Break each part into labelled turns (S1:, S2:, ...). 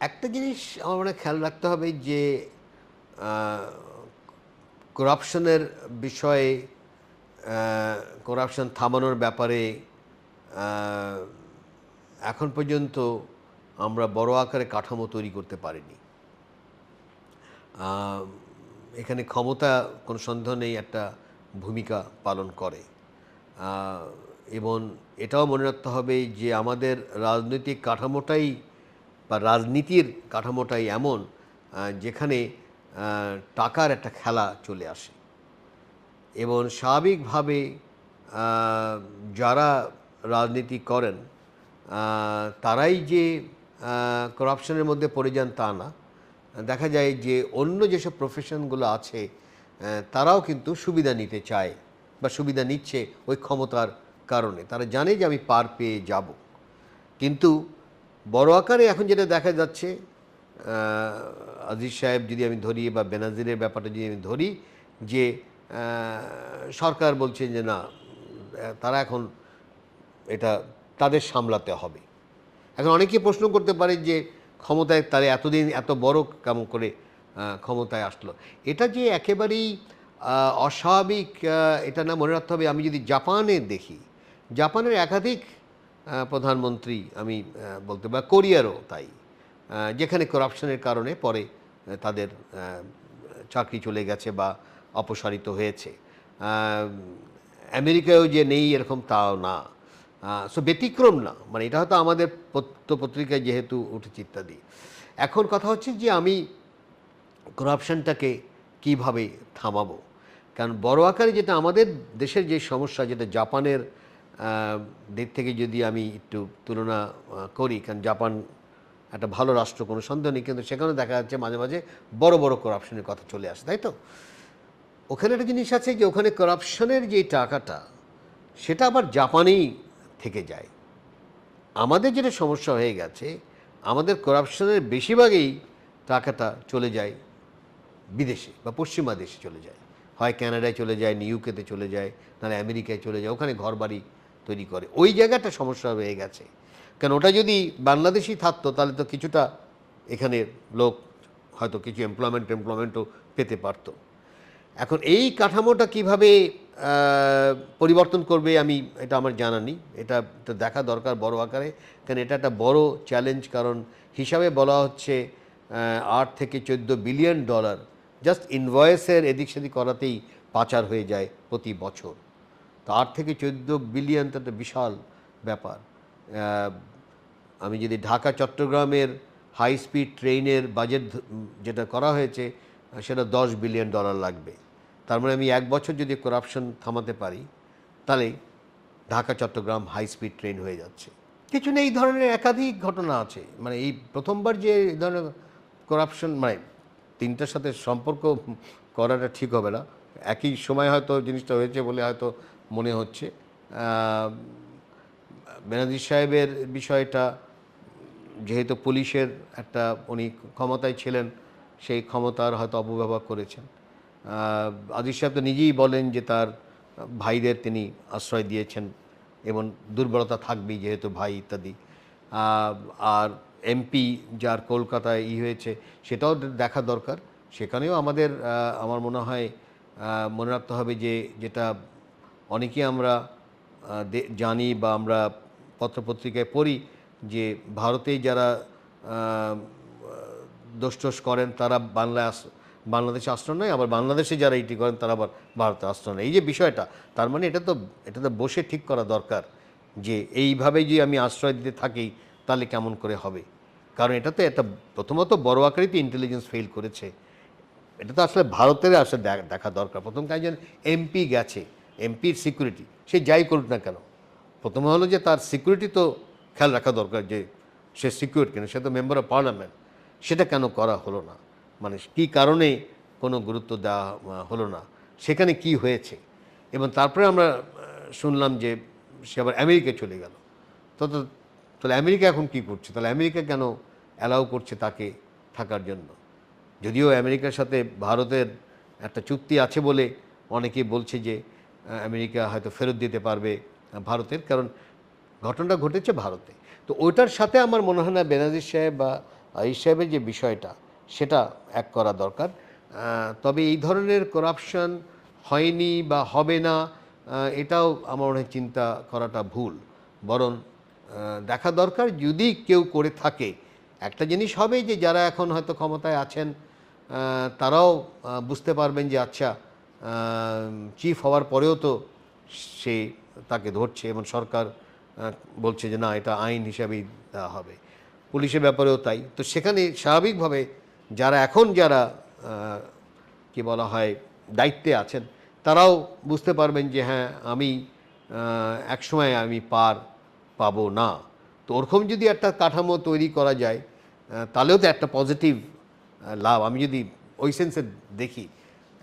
S1: একটা জিনিস আমার মনে খেয়াল রাখতে হবে যে করাপশনের বিষয়ে করাপশন থামানোর ব্যাপারে এখন পর্যন্ত আমরা বড় আকারে কাঠামো তৈরি করতে পারিনি। এখানে ক্ষমতা কোনো সন্দেহ নেই, একটা ভূমিকা পালন করে। এবং এটাও মনে রাখতে হবে যে, আমাদের রাজনৈতিক কাঠামোটাই বা রাজনীতির কাঠামোটাই এমন যেখানে টাকার একটা খেলা চলে আসে। এবং স্বাভাবিকভাবে যারা রাজনীতি করেন তারাই যে করাপশনের মধ্যে পড়ে যান তা না। দেখা যায় যে, অন্য যেসব প্রফেশনগুলো আছে তারাও কিন্তু সুবিধা নিতে চায় বা সুবিধা নিচ্ছে ওই ক্ষমতার কারণে। তারা জানে যে আমি পার পেয়ে যাব। কিন্তু বড় আকারে এখন যেটা দেখা যাচ্ছে আজিজ সাহেব যদি আমি ধরি বা বেনাজিরের ব্যাপারটা যদি আমি ধরি, যে সরকার বলছে যে, না, তারা এখন এটা তাদের সামলাতে হবে। এখন অনেকে প্রশ্ন করতে পারে যে, ক্ষমতায় তারা এতদিন এত বড় কেমন করে ক্ষমতায় আসলো। এটা যে একেবারেই অস্বাভাবিক এটা না মনে রাখতে হবে। আমি যদি জাপানে দেখি, জাপানের একাধিক প্রধানমন্ত্রী, আমি বলতে বা কোরিয়ারও তাই। যেখানে করাপশনের কারণে পরে তাদের চাকরি চলে গেছে বা অপসারিত হয়েছে। আমেরিকায়ও যে নেই এরকম তাও না। সো ব্যতিক্রম না। মানে এটা হয়তো আমাদের পত্র পত্রিকায় যেহেতু উঠেছে ইত্যাদি। এখন কথা হচ্ছে যে আমি করাপশনটাকে কীভাবে থামাবো? কারণ বড় আকারে যেটা আমাদের দেশের যে সমস্যা, যেটা জাপানের দিক থেকে যদি আমি একটু তুলনা করি, কারণ জাপান একটা ভালো রাষ্ট্র, কোনো সন্দেহ নেই, কিন্তু সেখানে দেখা যাচ্ছে মাঝে মাঝে বড় বড় করাপশনের কথা চলে আসে, তাই তো? ওখানে একটা জিনিস আছে যে ওখানে করাপশনের যে টাকাটা, সেটা আবার জাপানেই থেকে যায়। আমাদের যেটা সমস্যা হয়ে গেছে, আমাদের করাপশনের বেশিরভাগই টাকাটা চলে যায় বিদেশে বা পশ্চিমা দেশে চলে যায়। হয় কানাডায় চলে যায় নিউকেতে চলে যায়, নাহলে আমেরিকায় চলে যায়, ওখানে ঘরবাড়ি তৈরি করে। ওই জায়গাটা সমস্যা হয়ে গেছে। কারণ ওটা যদি বাংলাদেশি থাকতো, তাহলে তো কিছুটা এখানে লোক হয়তো কিছু এমপ্লয়মেন্ট এমপ্লয়মেন্টও পেতে পারতো। এখন এই কাঠামোটা কীভাবে পরিবর্তন করবে আমি এটা আমার জানা নেই। এটা দেখা দরকার বড় আকারে। কারণ এটা একটা বড় চ্যালেঞ্জ কারণ হিসাবে বলা হচ্ছে আট থেকে চোদ্দ বিলিয়ন ডলার জাস্ট ইনভয়েসের এদিক সেদিক করাতেই পাচার হয়ে যায় প্রতি বছর। তো আট থেকে চোদ্দ বিলিয়ন তো একটা বিশাল ব্যাপার। আমি যদি ঢাকা, চট্টগ্রামের হাই স্পিড ট্রেনের বাজেট যেটা করা হয়েছে সেটা দশ বিলিয়ন ডলার লাগবে। তার মানে আমি এক বছর যদি করাপশন থামাতে পারি, তাহলে Dhaka, Chittagong high speed train হয়ে যাচ্ছে। কিছু না এই ধরনের একাধিক ঘটনা আছে। মানে এই প্রথমবার যে এই ধরনের করাপশন মানে তিনটার সাথে সম্পর্ক করাটা ঠিক হবে না। একই সময় হয়তো জিনিসটা হয়েছে বলে হয়তো মনে হচ্ছে। বেনাজির সাহেবের বিষয়টা, যেহেতু পুলিশের একটা উনি ক্ষমতায় ছিলেন, সেই ক্ষমতার হয়তো অপব্যবহার করেছেন। আজিজ সাহেব তো নিজেই বলেন যে তার ভাইদের তিনি আশ্রয় দিয়েছেন, এবং দুর্বলতা থাকবেই যেহেতু ভাই ইত্যাদি। আর এমপি যার কলকাতায় ই হয়েছে, সেটাও দেখা দরকার। সেখানেও আমাদের আমার মনে হয় মনে রাখতে হবে যে যেটা অনেকেই আমরা জানি বা আমরা পত্রপত্রিকায় পড়ি যে ভারতেই যারা দোষ করেন তারা বাংলায় বাংলাদেশে আশ্রয় নেয়, আবার বাংলাদেশে যারা এটি করেন তারা আবার ভারতে আশ্রয় নেয়। এই যে বিষয়টা, তার মানে এটা তো এটা তো বসে ঠিক করা দরকার যে এইভাবে যে আমি আশ্রয় দিতে থাকি তাহলে কেমন করে হবে? কারণ এটা তো একটা, প্রথমত বড় আকারেই ইন্টেলিজেন্স ফেল করেছে। এটা তো আসলে ভারতের আসলে দেখা দরকার। প্রথম কাজ এমপি গেছে। এমপির সিকিউরিটি সে যাই করুক না কেন, প্রথমে হলো যে তার সিকিউরিটি তো খেয়াল রাখা দরকার যে সে সিকিউর কেন, সে তো মেম্বার অফ পার্লামেন্ট সেটা কেন করা হলো না? মানে কি কারণে কোনো গুরুত্ব দেওয়া হলো না? সেখানে কি হয়েছে? এবং তারপরে আমরা শুনলাম যে সে আবার আমেরিকায় চলে গেল। তো তাহলে আমেরিকা এখন কি করছে? তাহলে আমেরিকা কেন অ্যালাউ করছে তাকে থাকার জন্য? যদিও আমেরিকার সাথে ভারতের একটা চুক্তি আছে বলে অনেকেই বলছে যে আমেরিকা হয়তো ফেরত দিতে পারবে ভারতের, কারণ ঘটনাটা ঘটেছে ভারতে। তো ওইটার সাথে আমার মনে হয় না বেনাজির সাহেব বা এই সাহেবের যে বিষয়টা, সেটা এক করা দরকার। তবে এই ধরনের করাপশন হয়নি বা হবে না এটাও আমার মনে হয় চিন্তা করাটা ভুল। বরং দেখা দরকার যদি কেউ করে থাকে। একটা জিনিস হবে যে যারা এখন হয়তো ক্ষমতায় আছেন তারাও বুঝতে পারবেন যে আচ্ছা চিফ হওয়ার পরেও তো সে তাকে ধরছে এবং সরকার বলছে যে না, এটা আইন হিসাবেই দেওয়া হবে। পুলিশের ব্যাপারেও তাই। তো সেখানে স্বাভাবিকভাবে যারা এখন যারা কি বলা হয়, দায়িত্বে আছেন, তারাও বুঝতে পারবেন যে হ্যাঁ আমি একসময় আমি পার পাবো না। তো ওরকম যদি একটা কাঠামো তৈরি করা যায় তাহলেও তো একটা পজিটিভ লাভ। আমি যদি ওই সেন্সে দেখি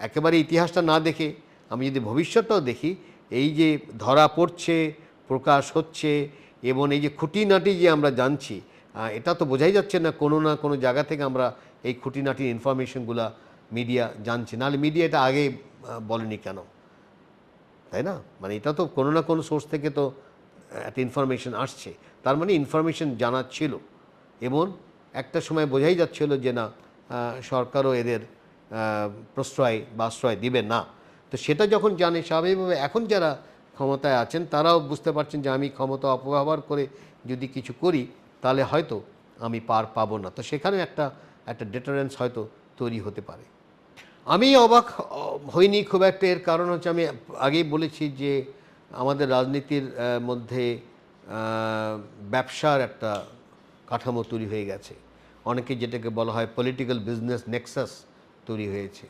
S1: একেবারে ইতিহাসটা না দেখে, আমি যদি ভবিষ্যৎটাও দেখি, এই যে ধরা পড়ছে, প্রকাশ হচ্ছে, এবং এই যে খুঁটিনাটি যে আমরা জানছি এটা তো বোঝাই যাচ্ছে না, কোনো না কোনো জায়গা থেকে আমরা এই খুঁটিনাটির ইনফরমেশনগুলো মিডিয়া জানছি। নাহলে মিডিয়া এটা আগে বলেনি কেন? তাই না? মানে এটা তো কোনো না কোনো সোর্স থেকে তো একটা ইনফরমেশন আসছে। তার মানে ইনফরমেশন জানা ছিল এবং একটা সময় বোঝাই যাচ্ছিল যে না সরকারও এদের প্রশ্রয় বা আশ্রয় দিবে না। তো সেটা যখন জানে, স্বাভাবিকভাবে এখন যারা ক্ষমতায় আছেন, তারাও বুঝতে পারছেন যে আমি ক্ষমতা অপব্যবহার করে যদি কিছু করি, তাহলে হয়তো আমি পার পাবো না। তো সেখানে একটা একটা ডেটারেন্স হয়তো তৈরি হতে পারে। আমি অবাক হইনি খুব একটা। এর কারণ হচ্ছে আমি আগেই বলেছি যে আমাদের রাজনীতির মধ্যে ব্যবসার একটা কাঠামো তৈরি হয়ে গেছে। অনেকে যেটাকে বলা হয় পলিটিক্যাল বিজনেস নেক্সাস তৈরি হয়েছে।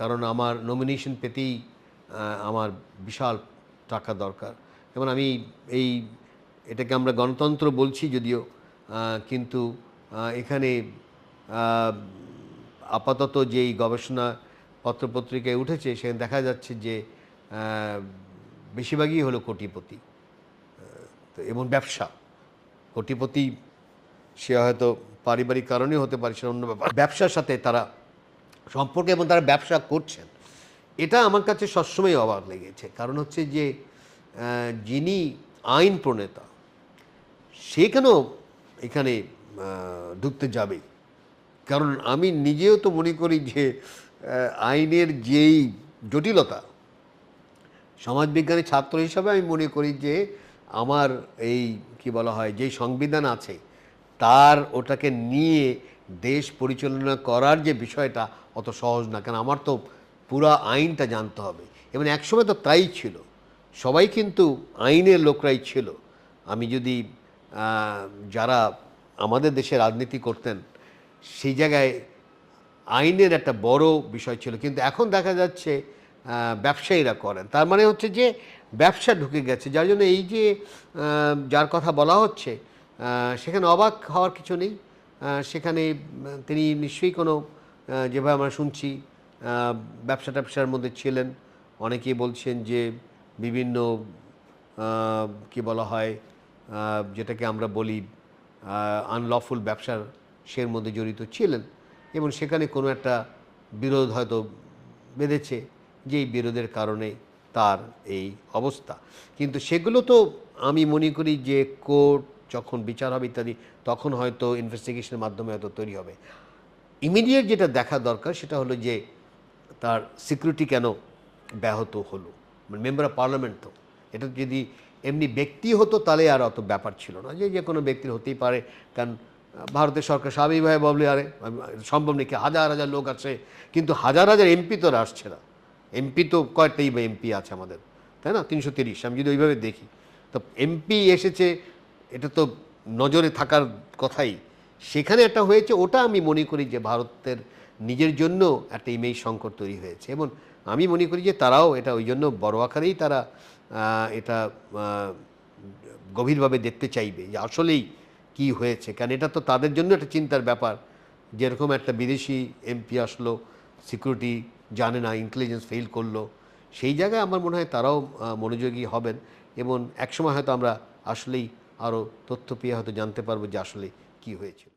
S1: কারণ আমার নমিনেশন পেতেই আমার বিশাল টাকা দরকার। যেমন আমি এই, এটাকে আমরা গণতন্ত্র বলছি যদিও কিন্তু এখানে আপাতত যেই গবেষণা পত্রপত্রিকায় উঠেছে, সেখানে দেখা যাচ্ছে যে বেশিরভাগই হলো কোটিপতি তো এবং ব্যবসা। কোটিপতি সে হয়তো পারিবারিক কারণেই হতে পারে সে অন্য ব্যবসার সাথে তারা সম্পর্কে এবং তারা ব্যবসা করছেন। এটা আমার কাছে সবসময় অবাক লেগেছে। কারণ হচ্ছে যে যিনি আইন প্রণেতা, সে কেন এখানে ঢুকতে যাবে? কারণ আমি নিজেও তো মনে করি যে আইনের যেই জটিলতা সমাজবিজ্ঞানের ছাত্র হিসাবে আমি মনে করি যে, আমার এই কি বলা হয়, যেই সংবিধান আছে, তার ওটাকে নিয়ে দেশ পরিচালনা করার যে বিষয়টা অত সহজ না কারণ আমার তো পুরা আইনটা জানতে হবে। এবং একসময় তো তাই ছিল। সবাই কিন্তু আইনের লোকরাই ছিল। আমি যদি যারা আমাদের দেশে রাজনীতি করতেন, সেই জায়গায় আইনের একটা বড় বিষয় ছিল। কিন্তু এখন দেখা যাচ্ছে ব্যবসায়ীরা করেন। তার মানে হচ্ছে যে, ব্যবসা ঢুকে গেছে। যার জন্য এই যে যার কথা বলা হচ্ছে সেখানে অবাক হওয়ার কিছু নেই। সেখানে তিনি নিশ্চয়ই কোনো যেভাবে আমরা শুনছি ব্যবসা ট্যাবসার মধ্যে ছিলেন। অনেকেই বলছেন যে বিভিন্ন কি বলা হয় যেটাকে আমরা বলি আনলফুল ব্যবসার সের মধ্যে জড়িত ছিলেন এবং সেখানে কোনো একটা বিরোধ হয়তো বেঁধেছে যেই বিরোধের কারণে তার এই অবস্থা। কিন্তু সেগুলো তো আমি মনে করি যে কোর্ট যখন বিচার হবে ইত্যাদি তখন হয়তো ইনভেস্টিগেশনের মাধ্যমে হয়তো তৈরি হবে। ইমিডিয়েট যেটা দেখা দরকার সেটা হলো যে তার সিকিউরিটি কেন ব্যাহত হলো। মানে মেম্বার অফ পার্লামেন্ট তো। এটা যদি এমনি ব্যক্তি হতো তাহলে আর অত ব্যাপার ছিল না। যে যে কোনো ব্যক্তির হতেই পারে। কারণ ভারতের সরকার স্বাভাবিকভাবে বললে আরে সম্ভব নাকি হাজার হাজার লোক আছে। কিন্তু হাজার হাজার এমপি তো আসছে না। এমপি তো কয়টাই বা এমপি আছে আমাদের। তাই না? তিনশো তিরিশ। আমি যদি ওইভাবে দেখি। তো এমপি এসেছে, এটা তো নজরে থাকার কথাই। সেখানে একটা হয়েছে, ওটা আমি মনে করি যে ভারতের নিজের জন্য একটা ইমেজ সংকট তৈরি হয়েছে এবং আমি মনে করি যে তারাও এটা ওই জন্য বড় আকারেই তারা এটা গভীরভাবে দেখতে চাইবে যে আসলেই কি হয়েছে। কারণ এটা তো তাদের জন্য একটা চিন্তার ব্যাপার। যেরকম একটা বিদেশি এমপি আসলো সিকিউরিটি জানে না ইন্টেলিজেন্স ফেল করল, সেই জায়গায় আমার মনে হয় তারাও মনোযোগী হবেন এবং একসময় হয়তো আমরা আসলেই আরও তথ্য পেয়ে হয়তো জানতে পারব যে আসলে কী হয়েছিল।